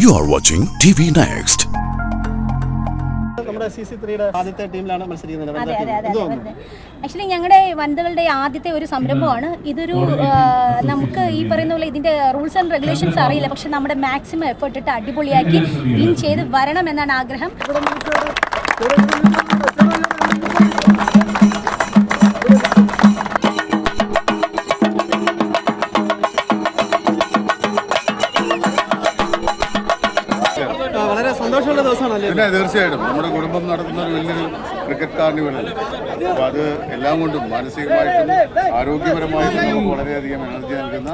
You are watching TV Next. Next C C ത്രീയുടെ ആദ്യത്തെ ടീമിലാണ് മത്സരിക്കുന്നത്. അതെ വനിതാ അതെ ടീം. എന്ത് അതെ. ആക്ച്വലി ഞങ്ങളുടെ വനിതകളുടെ ആദ്യത്തെ ഒരു സംരംഭമാണ്. ഇതൊരു നമുക്ക് ഈ പറയുന്ന പോലെ ഇതിന്റെ റൂൾസ് ആൻഡ് റെഗുലേഷൻസ് അറിയില്ല. പക്ഷെ നമ്മുടെ മാക്സിമം എഫേർട്ട് ഇട്ട് അടിപൊളിയാക്കി വിൻ ചെയ്ത് വരണം എന്നാണ് ആഗ്രഹം. പിന്നെ തീർച്ചയായിട്ടും. നമ്മുടെ കുടുംബം നടത്തുന്ന ഒരു വലിയൊരു ക്രിക്കറ്റ് കാർണിവലല്ലേ? അപ്പോൾ അത് എല്ലാം കൊണ്ടും മാനസികമായിട്ടും ആരോഗ്യപരമായിട്ടും നമുക്ക് വളരെയധികം എനർജി നൽകുന്ന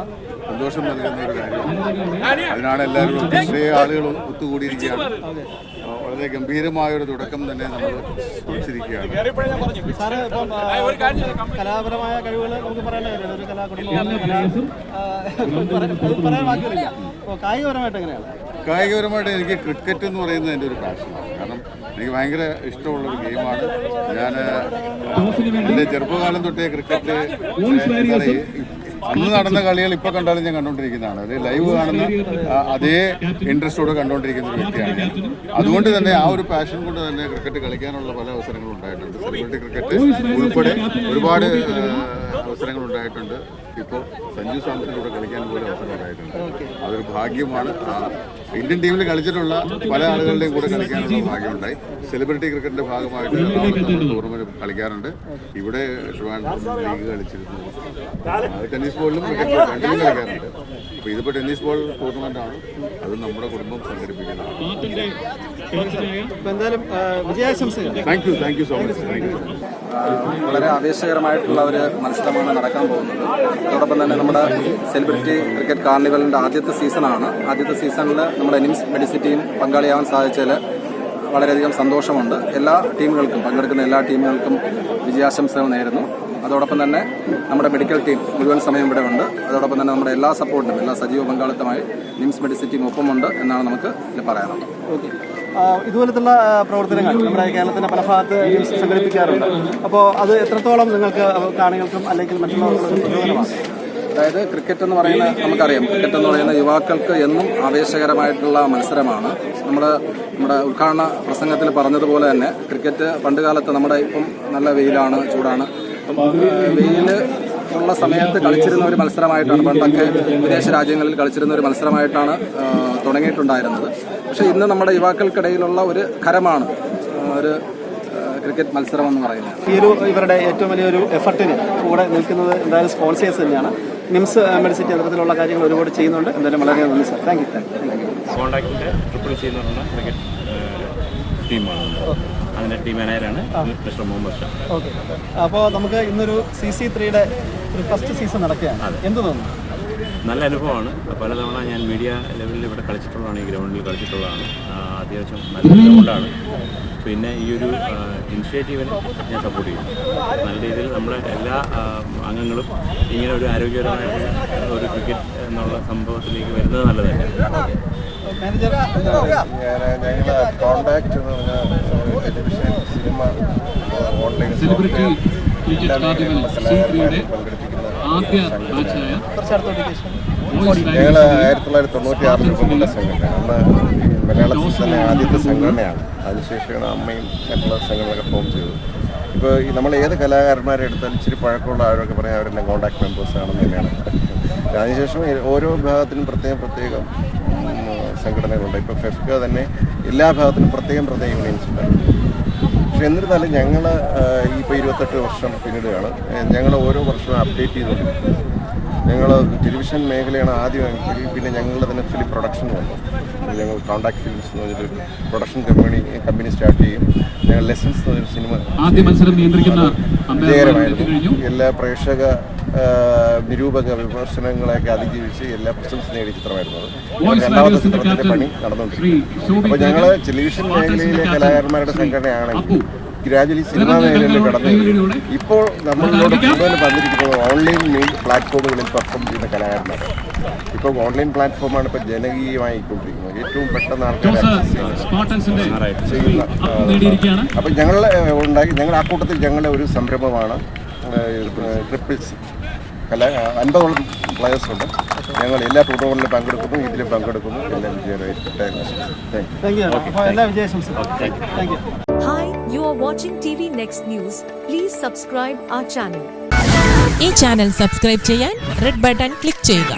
സന്തോഷം നൽകുന്ന ഒരു കാര്യമാണ്. അതിനാണ് എല്ലാവരും ഒത്തിരി ആളുകൾ ഒത്തുകൂടിയിരിക്കുകയാണ്. വളരെ ഗംഭീരമായ ഒരു തുടക്കം തന്നെ നമ്മൾ കുറിച്ചിരിക്കുകയാണ്. കലാപരമായ കഴിവുകൾ നമുക്ക് ഒരു പറയാൻ- അത് പറയാൻ വാക്കുകളില്ല അപ്പോൾ കായികപരമായിട്ട് എങ്ങനെയാണ്? കായികപരമായിട്ട് എനിക്ക് ക്രിക്കറ്റ് എന്ന് പറയുന്നത് എന്റെ ഒരു പാഷനാണ് കാരണം എനിക്ക് ഭയങ്കര ഇഷ്ടമുള്ള ഒരു ഗെയിമാണ് ഞാൻ എന്റെ ചെറുപ്പകാലം തൊട്ടേ ക്രിക്കറ്റ് അന്ന് നടന്ന കളികൾ ഇപ്പോൾ കണ്ടാലും ഞാൻ കണ്ടുകൊണ്ടിരിക്കുന്നതാണ് അത് ലൈവ് കാണുന്ന അതേ ഇൻട്രസ്റ്റോടെ കണ്ടുകൊണ്ടിരിക്കുന്ന ഒരു വ്യക്തിയാണ് ഞാൻ. അതുകൊണ്ട് തന്നെ ആ ഒരു പാഷൻ കൊണ്ട് തന്നെ ക്രിക്കറ്റ് കളിക്കാനുള്ള പല അവസരങ്ങളും ഉണ്ടായിട്ടുണ്ട്. സെലിബ്രിറ്റി ക്രിക്കറ്റ് ഉൾപ്പെടെ ഒരുപാട് അവസരങ്ങൾ ഉണ്ടായിട്ടുണ്ട്. ഇപ്പോൾ സഞ്ജു സാംസന്റെ കൂടെ കളിക്കാൻ പോലും അവസരം ഉണ്ടായിട്ടുണ്ട്. അതൊരു ഭാഗ്യമാണ്. ആ, ഇന്ത്യൻ ടീമിൽ കളിച്ചിട്ടുള്ള പല ആളുകളുടെയും കൂടെ കളിക്കാനുള്ള ഭാഗ്യമുണ്ടായി. സെലിബ്രിറ്റി ക്രിക്കറ്റിന്റെ ഭാഗമായിട്ട് ടൂർണമെന്റ് കളിക്കാറുണ്ട്. ഇവിടെ ലീഗ് കളിച്ചിരുന്നു. ടെന്നീസ് ബോളിലും ക്രിക്കറ്റ് രണ്ടിലും കളിക്കാറുണ്ട്. അപ്പൊ ഇതിപ്പോ ടെന്നീസ് ബോൾ ടൂർണമെന്റ് ആണ്. അത് നമ്മുടെ കുടുംബം സംഘടിപ്പിക്കുന്നതാണ് എന്തായാലും വിജയാശംസകൾ. Thank you thank you so much thank you വളരെ ആവേശകരമായിട്ടുള്ള ഒരു മത്സരമാണ് നടക്കാൻ പോകുന്നത്. അതോടൊപ്പം തന്നെ നമ്മുടെ സെലിബ്രിറ്റി ക്രിക്കറ്റ് കാർണിവലിന്റെ ആദ്യത്തെ സീസണാണ് ആദ്യത്തെ സീസണിൽ നമ്മുടെ എനിംസ് മെഡിസിറ്റിയും പങ്കാളിയാവാൻ സാധിച്ചതിൽ വളരെയധികം സന്തോഷമുണ്ട്. എല്ലാ ടീമുകൾക്കും പങ്കെടുക്കുന്ന എല്ലാ ടീമുകൾക്കും വിജയാശംസകൾ നേരുന്നു. അതോടൊപ്പം തന്നെ നമ്മുടെ മെഡിക്കൽ ടീം മുഴുവൻ സമയം ഇവിടെ ഉണ്ട്. അതോടൊപ്പം തന്നെ നമ്മുടെ എല്ലാ സപ്പോർട്ടിനും എല്ലാ സജീവ പങ്കാളിത്തമായി നിംസ് മെഡിസിറ്റിയും ഒപ്പമുണ്ട് എന്നാണ് നമുക്ക് ഇതിൽ പറയാനുള്ളത്. ഓക്കെ. ഇതുപോലത്തുള്ള പ്രവർത്തനങ്ങൾ നമ്മുടെ കേരളത്തിന്റെ പല ഭാഗത്ത് സംഘടിപ്പിക്കാറുണ്ട്. അപ്പോൾ അത് എത്രത്തോളം നിങ്ങൾക്ക് കാണികൾക്കും അല്ലെങ്കിൽ മറ്റുള്ളവർക്കും പ്രചോദനമാണ് അതായത് ക്രിക്കറ്റ് എന്ന് പറയുന്ന നമുക്കറിയാം. ക്രിക്കറ്റ് എന്ന് പറയുന്ന യുവാക്കൾക്ക് എന്നും ആവേശകരമായിട്ടുള്ള മത്സരമാണ്. നമ്മൾ നമ്മുടെ ഉദ്ഘാടന പ്രസംഗത്തിൽ പറഞ്ഞതുപോലെ തന്നെ ക്രിക്കറ്റ് പണ്ടുകാലത്ത് നമ്മുടെ ഇപ്പം നല്ല വെയിലാണ് ചൂടാണ്. വെയിൽ ഉള്ള സമയത്ത് കളിച്ചിരുന്ന ഒരു മത്സരമായിട്ടാണ് പണ്ടൊക്കെ വിദേശ രാജ്യങ്ങളിൽ കളിച്ചിരുന്ന ഒരു മത്സരമായിട്ടാണ് തുടങ്ങിയിട്ടുണ്ടായിരുന്നത്. പക്ഷേ ഇന്ന് നമ്മുടെ യുവാക്കൾക്കിടയിലുള്ള ഒരു കരമാണ് ഒരു ക്രിക്കറ്റ് മത്സരം എന്ന് പറയുന്നത്. ഈ ഒരു ഇവരുടെ ഏറ്റവും വലിയൊരു എഫർട്ടിന് കൂടെ നിൽക്കുന്നത് എന്തായാലും സ്പോൺസേഴ്സ് തന്നെയാണ്. നിംസ് മെഡിസിറ്റി അത്തരത്തിലുള്ള കാര്യങ്ങൾ ഒരുപാട് ചെയ്യുന്നുണ്ട്. എന്തായാലും വളരെ നന്ദി sir thank you thank you triple ചെയ്യുന്ന ക്രിക്കറ്റ് ടീമാണ് അതിന്റെ ടീം മാനേജറാണ് മിസ്റ്റർ മുഹമ്മദ് ഷാ. ഓക്കെ. അപ്പോൾ നമുക്ക് ഇന്നൊരു സി സി ത്രീയുടെ ഒരു ഫസ്റ്റ് സീസൺ നടക്കുകയാണ്. എന്ത് തോന്നുന്നു? നല്ല അനുഭവമാണ്. പലതവണ ഞാൻ മീഡിയ ലെവലിൽ ഇവിടെ കളിച്ചിട്ടുള്ളതാണ് ഈ ഗ്രൗണ്ടിൽ കളിച്ചിട്ടുള്ളതാണ്. അത്യാവശ്യം നല്ല ഗ്രൗണ്ടാണ് പിന്നെ ഈ ഒരു ഇനിഷ്യേറ്റീവിനെ ഞാൻ സപ്പോർട്ട് ചെയ്യും. നല്ല രീതിയിൽ നമ്മുടെ എല്ലാ അംഗങ്ങളും ഇങ്ങനെ ഒരു ആരോഗ്യപരമായിട്ടുള്ള ഒരു ക്രിക്കറ്റ് എന്നുള്ള സംഭവത്തിലേക്ക് വരുന്നത് നല്ലതല്ലേ. കോണ്ടാക്ട് എന്ന് പറഞ്ഞ television cinema online celebrity cricket carnival C ത്രീയുടെ ആദ്യ ബാച്ചായ ഞങ്ങൾ ആയിരത്തി തൊള്ളായിരത്തി തൊണ്ണൂറ്റി ആറിൽ രൂപപ്പെട്ട സംഘടന. അന്ന് മലയാളത്തിൽ തന്നെ ആദ്യത്തെ സംഘടനയാണ്. അതിനുശേഷമാണ് അമ്മയും മറ്റുള്ള സംഘടനകളൊക്കെ ഫോം ചെയ്തത്. ഇപ്പോൾ നമ്മൾ ഏത് കലാകാരന്മാരെ എടുത്താലും ഇച്ചിരി പഴക്കമുള്ള ആരൊക്കെ പറയാം അവരെല്ലാം കോൺടാക്ട് മെമ്പേഴ്സ് ആണെന്ന് തന്നെയാണ്. അതിനുശേഷം ഓരോ വിഭാഗത്തിനും പ്രത്യേകം പ്രത്യേകം സംഘടനകളുണ്ട്. ഇപ്പോൾ ഫെഫ്ക തന്നെ എല്ലാ ഭാഗത്തിനും പ്രത്യേകം പ്രത്യേകം യൂണിയൻസ് ഉണ്ട്. പക്ഷെ എന്നിരുന്നാലും ഞങ്ങൾ ഇപ്പോൾ ഇരുപത്തെട്ട് വർഷം പിന്നിടുകയാണ്. ഞങ്ങൾ ഓരോ വർഷവും അപ്ഡേറ്റ് ചെയ്തുകൊണ്ടിരിക്കും ഞങ്ങൾ ടെലിവിഷൻ മേഖലയാണ് ആദ്യമെങ്കിൽ പിന്നെ ഞങ്ങളുടെ തന്നെ ഫിലിം പ്രൊഡക്ഷൻ വന്നു. ഞങ്ങൾ കോണ്ടാക്ട് ഫിലിംസ് എന്ന് പറഞ്ഞൊരു പ്രൊഡക്ഷൻ കമ്പനി കമ്പനി സ്റ്റാർട്ട് ചെയ്യും. ഞങ്ങൾ ലെസൺസ് എന്ന് പറഞ്ഞൊരു സിനിമ ആദ്യ വിജയകരമായിരുന്നു എല്ലാ പ്രേക്ഷക നിരൂപക വിമർശനങ്ങളെയൊക്കെ അതിജീവിച്ച് എല്ലാ പ്രശംസ നേടിയ ചിത്രമായിരുന്നു രണ്ടാമത്തെ ചിത്രത്തിന്റെ പണി നടന്നുകൊണ്ടിരിക്കുന്നത് നടന്നുകൊണ്ടിരിക്കും അപ്പോൾ ഞങ്ങൾ ടെലിവിഷൻ മേഖലയിലെ കലാകാരന്മാരുടെ സംഘടനയാണെങ്കിൽ ഗ്രാജുവലി സിനിമാ മേഖലയിൽ കടന്നു ഇപ്പോൾ നമ്മളോട് കൂടുതൽ വന്നിരിക്കുന്നത് ഓൺലൈൻ മെയിൻ പ്ലാറ്റ്ഫോമുകളിൽ പെർഫോം ചെയ്യുന്ന കലാകാരന്മാർ ഇപ്പോൾ ഓൺലൈൻ പ്ലാറ്റ്ഫോമാണ് ഇപ്പോൾ ജനകീയമായിക്കൊണ്ടിരിക്കുന്നത്. ഏറ്റവും പെട്ടെന്ന് ആൾക്കാർ ചെയ്യുന്ന അപ്പം ഞങ്ങൾ ഉണ്ടാക്കി ഞങ്ങൾ ആ കൂട്ടത്തിൽ ഞങ്ങളുടെ ഒരു സംരംഭമാണ് ട്രിപ്പിൾസ് കല അൻപതോളം പ്ലെയേഴ്സ് ഉണ്ട്. ഞങ്ങൾ എല്ലാ ടൂർണമെന്റിലും പങ്കെടുക്കുന്നു ഇതിലും പങ്കെടുക്കുന്നു. എല്ലാം വിജയകരമായിട്ട് thank you are watching our channel. ഈ ചാനൽ സബ്സ്ക്രൈബ് ചെയ്യാൻ റെഡ് ബട്ടൺ ക്ലിക്ക് ചെയ്യുക.